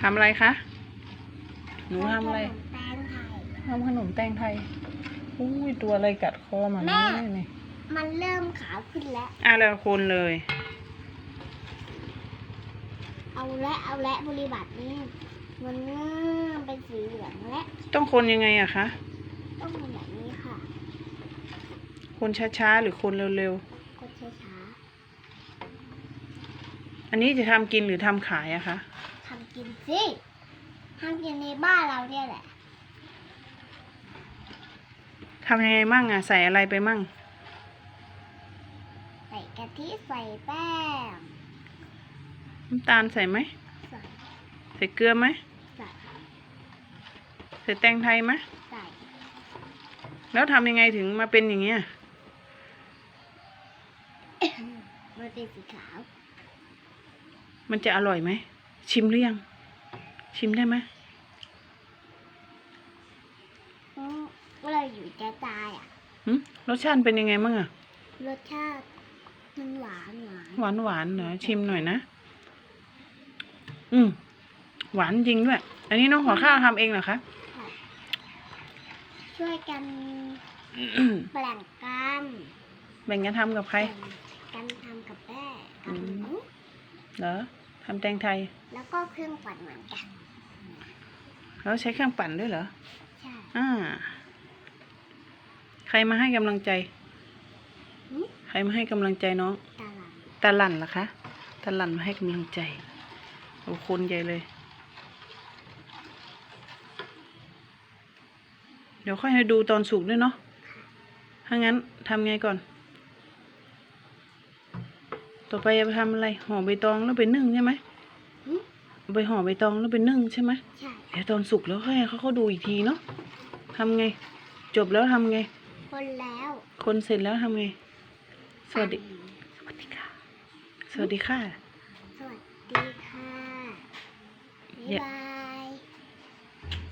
ทำอะไรคะ หนูทำอะไรแตงไทยทำขนมแตงไทยอุ้ยตัวอะไรกัดคอมาแม่นี่นี่มันเริ่มขาวขึ้นแล้ว อะแล้วคนเลย เอาและเอาและบริบัตินี่มันเริ่มเป็นสีเหลืองและ ต้องคนยังไงอะคะ ต้องเป็นแบบนี้ค่ะ คนช้าๆ หรือคนเร็วกดช้า ๆ อันนี้จะทำกินหรือทำขายอะคะๆทำกินสิทำกินในบ้านเราเนี่ยแหละทำยังไงมั่งอะใส่อะไรไปมั่ง ใส่กะทิใส่แป้งน้ำตาลใส่ไหม ใส่ใส่เกลือไหมใส่ใส่แตงไทยไหมใส่แล้วทำยังไงถึงมาเป็นอย่างเงี้ย มันเป็นสีขาว มันจะอร่อยไหม ชิมหรือยัง ชิมได้ไหมอืมเราอยู่จะตายอะหึรสชาติเป็นยังไงมั่งอะรสชาติมันหวานหวานหวานหวานๆเหรอชิมหน่อยนะ อืมหวานจริงด้วย อันนี้น้องหัวข้าวทำเองเหรอคะค่ะช่วยกันแบ่งกันแบ่งกันทำกับใคร แบ่งกันทำกับแม่กับหนู เหรอทำแตงไทย แล้วก็เครื่องปั่นเหมือนกันแล้วใช้เครื่องปั่นด้วยเหรอ ใช่ อ่า ใครมาให้กำลังใจหึใครมาให้กำลังใจน้อง ตาหลังตาหลั่นเหรอคะ ตาหลั่นมาให้กำลังใจ โอ้คนใหญ่เลย เดี๋ยวค่อยให้ดูตอนสุกด้วยเนาะถ้างั้นทำไงก่อน ต่อไปจะไปทำอะไรห่อใบตองแล้วไปนึ่งใช่ไหมหึ เอาไปห่อใบตองแล้วไปนึ่งใช่ไหมใช่เดี๋ยวตอนสุกแล้วค่อยให้เขาเขาดูอีกทีเนาะทำไง จบแล้วทำไง คนแล้วคนเสร็จแล้วทำไง สวัสดีสั่งสวัสดีค่ะ สวัสดีค่ะ สวัสดีค่ะอย่าบ๊ายบาย